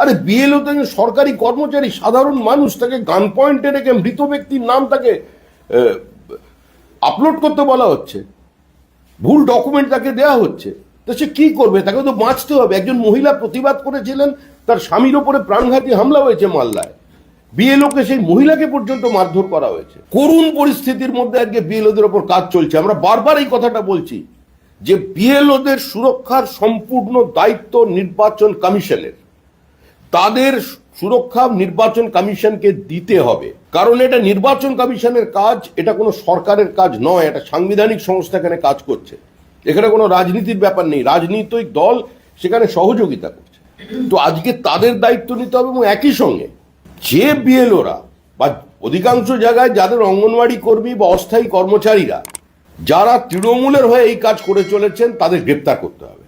আরে বিএলও তো সরকারি কর্মচারী, সাধারণ মানুষ, তাকে গান পয়েন্টে রেখে মৃত ব্যক্তির নাম তাকে আপলোড করতে বলা হচ্ছে। ভুল ডকুমেন্ট তাকে দেওয়া হচ্ছে। তো সে কি করবে? তাকে তো বাঁচতে হবে। একজন মহিলা প্রতিবাদ করেছিলেন, তার স্বামীর ওপরে প্রাণঘাতী হামলা হয়েছে মাল্লায় বিএলওকে সেই মহিলাকে পর্যন্ত মারধর করা হয়েছে। করুণ পরিস্থিতির মধ্যে আজকে বিএলওদের ওপর কাজ চলছে। আমরা বারবার এই কথাটা বলছি যে বিএলওদের সুরক্ষার সম্পূর্ণ দায়িত্ব নির্বাচন কমিশনের। তাদের সুরক্ষা নির্বাচন কমিশনকে দিতে হবে। কারণ এটা নির্বাচন কমিশনের কাজ, এটা কোনো সরকারের কাজ নয়, এটা সাংবিধানিক সংস্থা এখানে কাজ করছে। এখানে কোনো রাজনীতির ব্যাপার নেই, রাজনৈতিক দল সেখানে সহযোগিতা করছে। তো আজকে তাদের দায়িত্ব নিতে হবে এবং একই সঙ্গে যে বিএলওরা বা অধিকাংশ জায়গায় যাদের অঙ্গনওয়াড়ি কর্মী বা অস্থায়ী কর্মচারীরা, যারা তৃণমূলের হয়ে এই কাজ করে চলেছেন, তাদের গ্রেপ্তার করতে হবে।